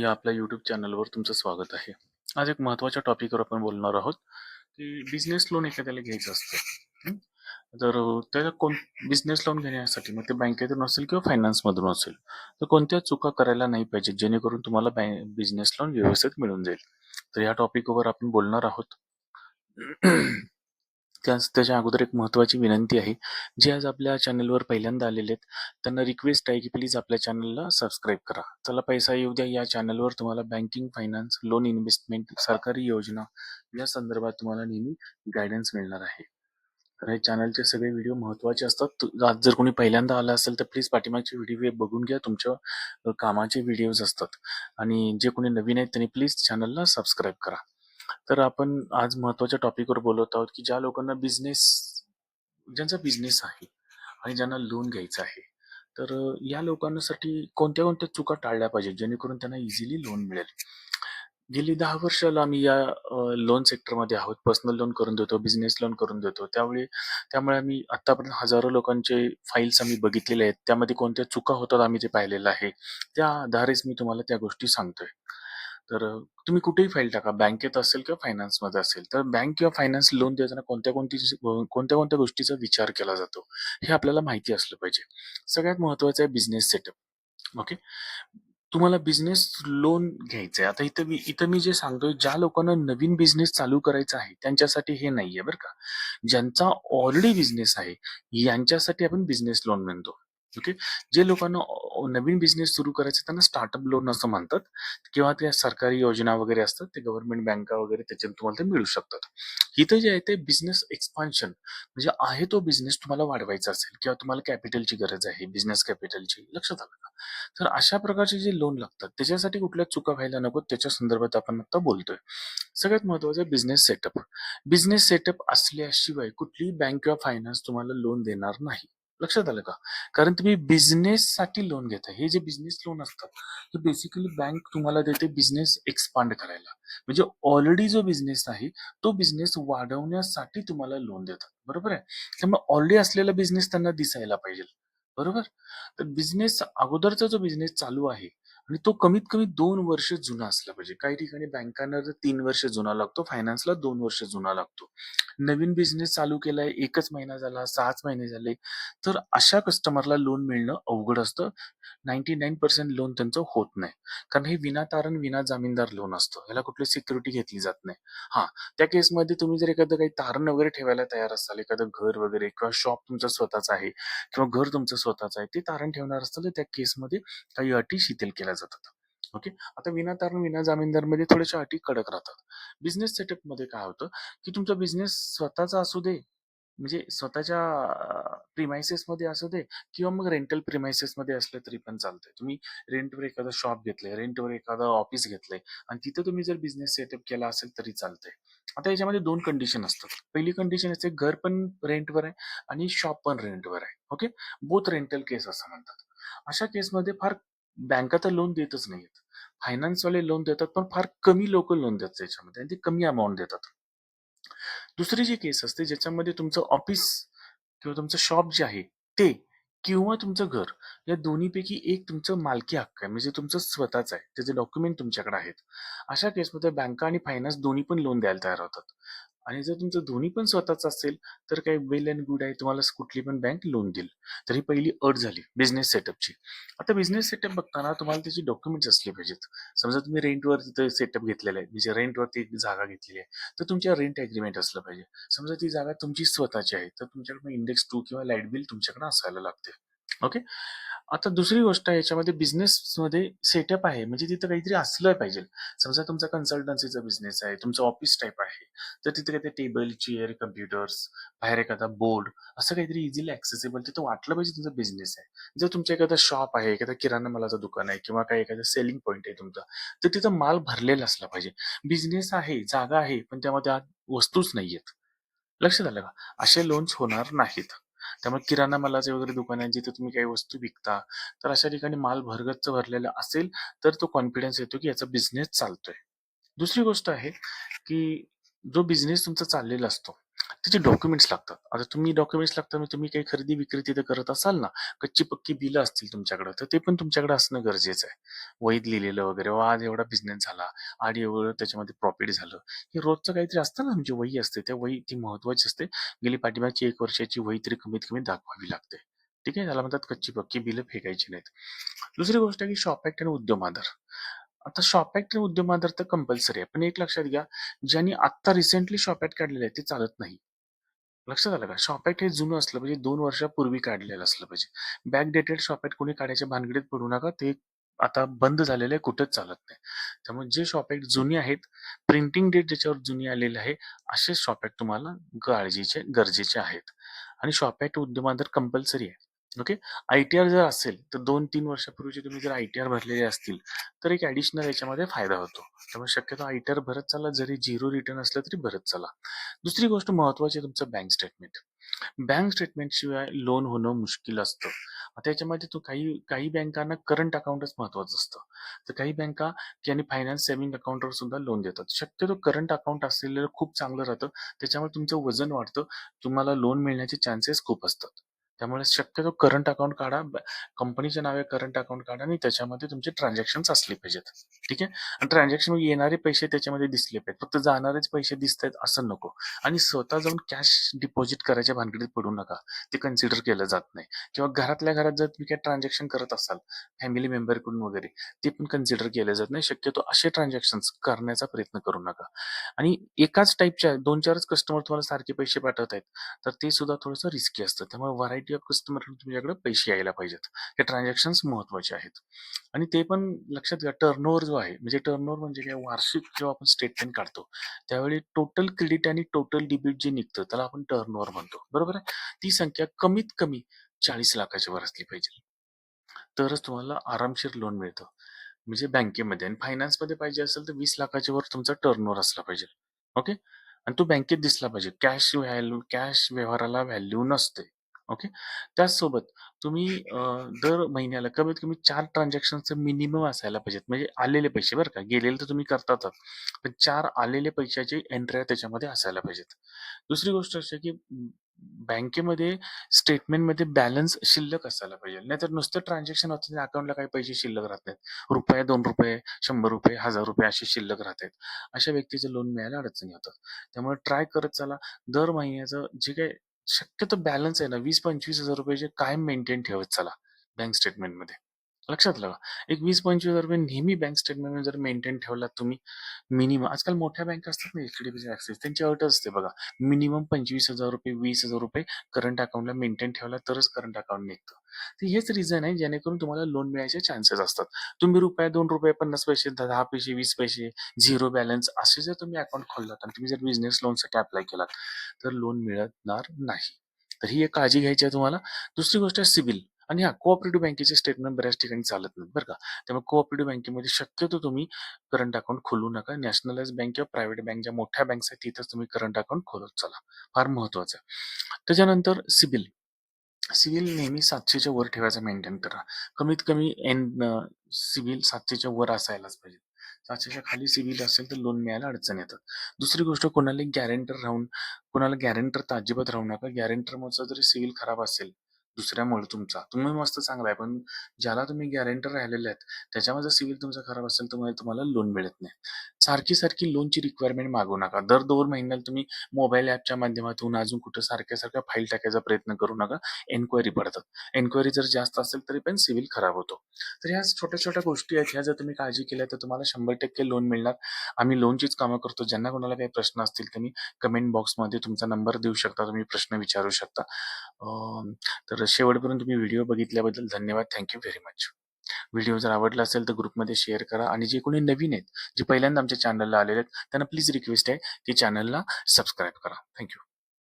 या आपल्या यूट्यूब चॅनलवर तुमचं स्वागत आहे. आज एक महत्त्वाच्या टॉपिकवर आपण बोलणार आहोत, की बिझनेस लोन एखाद्याला घ्यायचं असतं. तर त्याला कोण बिझनेस लोन घेण्यासाठी मग ते बँकेतून असेल किंवा फायनान्समधून असेल, तर कोणत्या चुका करायला नाही पाहिजेत, जेणेकरून तुम्हाला बँक बिझनेस लोन व्यवस्थित मिळून जाईल. तर या टॉपिकवर आपण बोलणार आहोत. त्याच त्याच्या अगोदर एक महत्त्वाची विनंती आहे. जे आज आपल्या चॅनलवर पहिल्यांदा आलेले आहेत, त्यांना रिक्वेस्ट आहे की प्लीज आपल्या चॅनलला सबस्क्राईब करा. चला पैसा येऊ द्या या चॅनलवर तुम्हाला बँकिंग, फायनान्स, लोन इन्व्हेस्टमेंट, सरकारी योजना या संदर्भात तुम्हाला नेहमी गायडन्स मिळणार आहे. तर हे चॅनलचे सगळे व्हिडिओ महत्त्वाचे असतात. आज जर कोणी पहिल्यांदा आला असेल, तर प्लीज पाठीमागचे व्हिडिओ बघून घ्या. तुमच्या कामाचे व्हिडिओज असतात आणि जे कोणी नवीन आहेत त्यांनी प्लीज चॅनलला सबस्क्राईब करा. तर आपण आज महत्त्वाच्या टॉपिकवर बोलत आहोत, की ज्या लोकांना बिझनेस ज्यांचा बिझनेस आहे आणि ज्यांना लोन घ्यायचं आहे. तर अ, या लोकांसाठी कोणत्या-कोणत्या चुका टाळल्या पाहिजेत, जेणेकरून त्यांना इझिली लोन मिळेल. गेली 10 वर्षाला आम्ही या अ, लोन सेक्टरमध्ये आहोत. पर्सनल लोन करून देतो, बिझनेस लोन करून देतो. त्यावेळी त्यामुळे आम्ही आत्तापर्यंत हजारो लोकांचे फाइल्स आम्ही बघितलेले आहेत. त्यामध्ये कोणत्या चुका होतात आम्ही ते पाहिलेलं आहे. त्या आधारेच मी तुम्हाला त्या गोष्टी सांगतोय. तर अ, तुम्ही कुठेही फाईल टाका, बँकेत असेल किंवा फायनान्समध्ये असेल. तर बँक किंवा फायनान्स लोन देताना कोणत्या-कोणती कोणत्या-कोणत्या गोष्टीचा विचार केला जातो, हे आपल्याला माहिती असलं पाहिजे. सगळ्यात महत्त्वाचं आहे बिझनेस सेटअप. ओके. तुम्हाला बिझनेस लोन घ्यायचं आहे. आता इथं मी इथं मी जे सांगतोय, ज्या लोकांना नवीन बिझनेस चालू करायचा आहे, त्यांच्यासाठी हे नाहीये बरं का. ज्यांचा ऑलरेडी बिझनेस आहे, यांच्यासाठी आपण बिझनेस लोन म्हणतो. ओके. जे लोकांना अ, नवीन बिझनेस सुरू करायचा त्यांना स्टार्टअप लोन असं म्हणतात किंवा त्या सरकारी योजना वगैरे असतात, ते गव्हर्नमेंट बँका वगैरे त्याच्यातून तुम्हाला ते मिळू शकतात. इथं जे आहे ते बिझनेस एक्सपान्शन म्हणजे आहे तो बिझनेस तुम्हाला वाढवायचा असेल किंवा तुम्हाला कॅपिटलची गरज आहे, बिझनेस कॅपिटलची. लक्षात आलं का? तर अशा प्रकारचे जे लोन लागतात, त्याच्यासाठी कुठल्या चुका व्हायला नकोत, त्याच्या संदर्भात आपण आता बोलतोय. सगळ्यात महत्त्वाचं बिझनेस सेटअप. बिझनेस सेटअप असल्याशिवाय कुठलीही बँक किंवा फायनान्स तुम्हाला लोन देणार नाही. लक्षात आलं का? कारण तुम्ही बिझनेससाठी लोन घेताय. हे जे बिझनेस लोन असतात, हे बेसिकली बँक तुम्हाला देते बिझनेस एक्सपांड करायला. म्हणजे ऑलरेडी जो बिझनेस आहे, तो बिझनेस वाढवण्यासाठी तुम्हाला लोन देतात. बरोबर आहे? त्यामुळे ऑलरेडी असलेला बिझनेस त्यांना दिसायला पाहिजे. बरोबर? तर बिझनेस अगोदरचा जो बिझनेस चालू आहे आणि तो कमीत कमी 2 वर्ष जुना असला पाहिजे. काही ठिकाणी बँकांना जर 3 वर्ष जुना लागतो, फायनान्सला 2 वर्ष जुना लागतो. नवीन बिझनेस चालू केलाय, 1च महिना झाला, 6च महिने झाले, तर अशा कस्टमरला लोन मिळणं अवघड असतं. 99% लोन त्यांचं होत नाही. कारण हे विनातारण, विना जामीनदार लोन असतं. ह्याला कुठली सिक्युरिटी घेतली जात नाही. हां, त्या केसमध्ये तुम्ही जर एखादं काही तारण वगैरे ठेवायला तयार असाल, एखादं घर वगैरे किंवा शॉप तुमचं स्वतःचं आहे किंवा घर तुमचं स्वतःचं आहे, ते तारण ठेवणार असाल, तर त्या केसमध्ये काही अटी शिथिल केल्या जातात. ओके. आता विनातारण, विना जामीनदारमध्ये थोड्याशा अटी कडक राहतात. बिझनेस सेटअपमध्ये काय होतं, की तुमचा बिझनेस स्वतःचा असू दे, म्हणजे स्वतःच्या प्रिमायसेसमध्ये असू दे किंवा मग रेंटल प्रिमायसेसमध्ये असलं तरी पण चालतंय. तुम्ही रेंटवर एखादं शॉप घेतलंय, रेंटवर एखादं ऑफिस घेतलंय आणि तिथं तुम्ही जर बिझनेस सेटअप केला असेल तरी चालतंय. आता याच्यामध्ये दोन कंडिशन असतात. पहिली कंडिशन असते घर पण रेंटवर आहे आणि शॉप पण रेंटवर आहे. ओके. बोथ रेंटल केस असं म्हणतात. अशा केसमध्ये फार बँका तर लोन देतच नाहीयेत. फायनान्सवाले लोन देतात, पण फार कमी लोकं लोन देतात त्याच्यामध्ये आणि ते कमी अमाउंट देतात. दुसरी जी केस असते, ज्याच्यामध्ये तुमचं ऑफिस किंवा तुमचं शॉप जे आहे ते किंवा तुमचं घर या दोन्हीपैकी एक तुमचं मालकी हक्क आहे. म्हणजे तुमचं स्वतःचं आहे. त्याचे डॉक्युमेंट तुमच्याकडे आहेत. अशा केसमध्ये बँका आणि फायनान्स दोन्ही पण लोन द्यायला तयार होतात. आणि जर तुमचं दोन्ही पण स्वतःचं असेल, तर काही वेल अँड गुड आहे. तुम्हाला कुठली पण बँक लोन देईल. तर ही पहिली अट झाली बिझनेस सेटअपची. आता बिझनेस सेटअप बघताना तुम्हाला त्याची डॉक्युमेंट्स असले पाहिजेत. समजा तुम्ही रेंटवर तिथं सेटअप घेतलेला आहे. म्हणजे रेंटवरती एक जागा घेतलेली आहे. तर तुमच्या रेंट एग्रीमेंट असलं पाहिजे. समजा ती जागा तुमची स्वतःची आहे, तर तुमच्याकडे इंडेक्स टू किंवा लाइट बिल तुमच्याकडे असायला लागते. ओके. आता दुसरी गोष्ट आहे याच्यामध्ये बिझनेसमध्ये सेटअप आहे म्हणजे तिथं काहीतरी असलं पाहिजे. समजा तुमचा कन्सल्टन्सीचा बिझनेस आहे, तुमचं ऑफिस टाइप आहे. तर तिथे काहीतरी टेबल, चेअर, कॉम्प्युटर्स, बाहेर एखादा बोर्ड असं काहीतरी इझिली ॲक्सेसिबल तिथं वाटलं पाहिजे तुमचा बिझनेस आहे. जर तुमचं एखादा शॉप आहे, एखादा किराणा मालाचं दुकान आहे किंवा काही एखादा सेलिंग पॉइंट आहे तुमचा, तर तिथं माल भरलेला असला पाहिजे. बिझनेस आहे, जागा आहे, पण त्यामध्ये आत वस्तूच नाहीयेत. लक्षात आलं का? असे लोन्स होणार नाहीत. त्यामुळे किराणा मालाचे वगैरे दुकान आहे, जिथे तुम्ही काही वस्तू विकता, तर अशा ठिकाणी माल भरगच्च भरलेला असेल, तर तो कॉन्फिडन्स येतो की याचा बिझनेस चालतोय. दुसरी गोष्ट आहे, की जो बिझनेस तुमचा चाललेला असतो, त्याचे डॉक्युमेंट्स लागतात. आता तुम्ही डॉक्युमेंट्स लागतात म्हणजे तुम्ही काही खरेदी विक्री तिथे करत असाल ना, कच्ची पक्की बिलं असतील तुमच्याकडं, तर ते पण तुमच्याकडे असणं गरजेचं आहे. वहीत लिहिलेलं वगैरे, "वा, आज एवढा बिझनेस झाला, आज एवढं त्याच्यामध्ये प्रॉफिट झालं." हे रोजचं काहीतरी असतं ना, आमची वही असते. त्या वही ती महत्वाची असते. गेली पाठीमागची एक वर्षाची वही तरी कमीत कमी दाखवावी लागते. ठीक आहे? त्याला म्हणतात कच्ची पक्की बिलं फेकायची नाहीत. दुसरी गोष्ट आहे की शॉप ॲक्ट आणि उद्यम आधार. आता शॉप ॲक्ट आणि उद्यम आधार तर कंपल्सरी आहे. पण एक लक्षात घ्या, ज्यांनी आत्ता रिसेंटली शॉप ऍक्ट काढलेलं आहे, ते चालत नाही. लक्षात आलं का? शॉप ऍक्ट हे जुनं असलं पाहिजे, दोन वर्षापूर्वी काढलेलं असलं पाहिजे. बॅक डेटेड शॉप ऍक्ट कोणी काढायच्या भानगडीत पडू नका. ते आता बंद झालेलं आहे, कुठेच चालत नाही. त्यामुळे जे शॉप ॲक्ट जुनी आहेत, प्रिंटिंग डेट ज्याच्यावर जुनी आलेली आहे, असे शॉप ॲक्ट तुम्हाला काळजीचे गरजेचे आहेत. आणि शॉप ॲक्ट उद्यमांतर कंपल्सरी आहे. ओके. आय-टी-आर जर असेल, तर 2-3 वर्षापूर्वीचे तुम्ही जर आय-टी-आर भरलेले असतील, तर एक ॲडिशनल याच्यामध्ये फायदा होतो. त्यामुळे शक्यतो आय-टी-आर भरत चाला, जरी झिरो रिटर्न असलं तरी भरत चाला. दुसरी गोष्ट महत्त्वाची आहे तुमचं बँक स्टेटमेंट. बँक स्टेटमेंटशिवाय लोन होणं मुश्किल असतं. त्याच्यामध्ये तो काही काही बँकांना करंट अकाउंटच महत्त्वाचं असतं. तर काही बँका ज्यांनी फायनान्स सेव्हिंग अकाउंटवर सुद्धा लोन देतात. शक्यतो करंट अकाउंट असलेलं खूप चांगलं राहतं. त्याच्यामुळे तुमचं वजन वाढतं. तुम्हाला लोन मिळण्याचे चान्सेस खूप असतात. त्यामुळे शक्यतो करंट अकाउंट काढा. कंपनीच्या नावे करंट अकाउंट काढा आणि त्याच्यामध्ये तुमचे ट्रान्झॅक्शन्स असले पाहिजेत. ठीक आहे? आणि ट्रान्झॅक्शन येणारे पैसे त्याच्यामध्ये दिसले पाहिजेत. फक्त जाणारेच पैसे दिसत आहेत असं नको. आणि स्वतः जाऊन कॅश डिपॉझिट करायच्या भानगडीत पडू नका. ते कन्सिडर केलं जात नाही. किंवा घरातल्या घरात जर तुम्ही काय ट्रान्झॅक्शन करत असाल, फॅमिली मेंबरकडून वगैरे, ते पण कन्सिडर केलं जात नाही. शक्यतो असे ट्रान्झॅक्शन करण्याचा प्रयत्न करू नका. आणि एकाच टाईपच्या दोन चारच कस्टमर तुम्हाला सारखे पैसे पाठवत आहेत, तर ते सुद्धा थोडंसं रिस्की असतं. त्यामुळे व्हरायटी ऑफ कस्टमर तुमच्याकडे पैसे यायला पाहिजेत. हे ट्रान्झॅक्शन्स महत्त्वाचे आहेत. आणि ते पण लक्षात घ्या टर्नओव्हर जो आहे, म्हणजे टर्नओव्हर म्हणजे काय वार्षिक जेव्हा आपण स्टेटमेंट काढतो, त्यावेळी टोटल क्रेडिट आणि टोटल डेबिट जे निघतं, त्याला आपण टर्नओव्हर म्हणतो. बरोबर आहे? ती संख्या कमीत कमी 40 लाखाच्या वर असली पाहिजे. तरच तुम्हाला आरामशीर लोन मिळतं. म्हणजे बँकेमध्ये आणि फायनान्समध्ये पाहिजे असेल तर वीस लाखाच्या वर तुमचा टर्नओव्हर असला पाहिजे. ओके. आणि तो बँकेत दिसला पाहिजे. कॅश व्हॅल्यू कॅश व्यवहाराला व्हॅल्यू नसते. ओके. त्याचसोबत तुम्ही अ, दर महिन्याला कमीत कमी 4 ट्रान्झॅक्शनचं मिनिमम असायला पाहिजेत. म्हणजे आलेले पैसे बरं का. गेलेले तर तुम्ही करतातच. पण 4 आलेले पैशाची एंट्र्या त्याच्यामध्ये असायला पाहिजेत. दुसरी गोष्ट अशी आहे की बँकेमध्ये स्टेटमेंटमध्ये बॅलन्स शिल्लक असायला पाहिजे. नाहीतर नुसतं ट्रान्झॅक्शन होतं आणि अकाउंटला काही पैसे शिल्लक राहत नाहीत. रुपया, ₹2, ₹100, ₹1000 असे शिल्लक राहतात. अशा व्यक्तीचं लोन मिळायला अडचणी होतात. त्यामुळे ट्राय करत चला. दर महिन्याचं जे काही शक्यतो बॅलन्स आहे ना ₹20,000-25,000 चे कायम मेंटेन ठेवत चला बँक स्टेटमेंटमध्ये. लक्षात आलं एक एक ₹20,000-25,000 नेहमी बँक स्टेटमेंट जर मेंटेन ठेवलात तुम्ही मिनिमम आजकाल मोठ्या बँका असतात ना एच-डी-एफ-सी, ॲक्सिस त्यांची अट असते बघा. मिनिमम ₹25,000 ₹20,000 करंट अकाउंटला मेंटेन ठेवला तरच करंट अकाउंट निघतं. तर हेच रिझन आहे जेणेकरून तुम्हाला लोन मिळायचे चान्सेस असतात. तुम्ही रुपया, ₹2, ₹50 पैसे, 10 पैसे, 20 पैसे, झिरो बॅलन्स असे जर तुम्ही अकाउंट खोललात आणि तुम्ही जर बिझनेस लोनसाठी अप्लाय केलात, तर लोन मिळणार नाही. तर ही एक काळजी घ्यायची आहे तुम्हाला. दुसरी गोष्ट आहे सिबिल आणि हां, कोऑपरेटिव्ह बँकेचे स्टेटमेंट बऱ्याच ठिकाणी चालत नाहीत बरं का. त्यामुळे कोऑपरेटिव्ह बँकेमध्ये शक्यतो तुम्ही करंट अकाउंट खोलू नका. नॅशनलाइज बँक किंवा प्रायव्हेट बँक ज्या मोठ्या बँक्स आहेत तिथेच तुम्ही करंट अकाउंट खोलत चला. फार महत्त्वाचं आहे. त्याच्यानंतर सिबिल. सिबिल नेहमी 700च्या वर ठेवायचा मेंटेन करा. कमीत कमी एन सिबिल 700च्या वर असायलाच पाहिजे. 700च्या खाली सिबिल असेल तर लोन मिळायला अडचण येतात. दुसरी गोष्ट कोणाला गॅरेंटर राहून कोणाला गॅरेंटर तर अजिबात राहू नका. गॅरेंटरचा जरी सिबिल खराब असेल दुसऱ्यामुळे तुमचा, तुम्ही मस्त चांगला आहे. पण ज्याला तुम्ही गॅरेंटर राहिलेले आहेत, त्याच्यामध्ये सिविल तुमचा खराब असेल तर तुम्हाला लोन मिळत नाही. सारखी-सारखी लोनची रिक्वायरमेंट मागू नका. दर दोन महिन्याला तुम्ही मोबाईल ॲपच्या माध्यमातून अजून कुठं सारख्या-सारख्या फाईल टाकायचा प्रयत्न करू नका. एन्क्वायरी पडतात. एन्क्वायरी जर जास्त असेल तरी पण सिविल खराब होतो. तर ह्या छोट्या-छोट्या गोष्टी आहेत. ह्या जर तुम्ही काळजी केल्या तर तुम्हाला 100% लोन मिळणार. आम्ही लोनचीच कामं करतो. ज्यांना कोणाला काही प्रश्न असतील त्यांनी कमेंट बॉक्समध्ये तुमचा नंबर देऊ शकता. तुम्ही प्रश्न विचारू शकता. तर शेवटपर्यंत तुम्ही व्हिडिओ बघितल्याबद्दल धन्यवाद. Thank you very much. व्हिडिओ जर आवडला असेल तर ग्रुपमध्ये शेअर करा आणि जे कोणी नवीन आहेत, जे पहिल्यांदा आमच्या चॅनलला आलेले आहेत, त्यांना प्लीज रिक्वेस्ट आहे की चॅनलला सबस्क्राईब करा. थँक्यू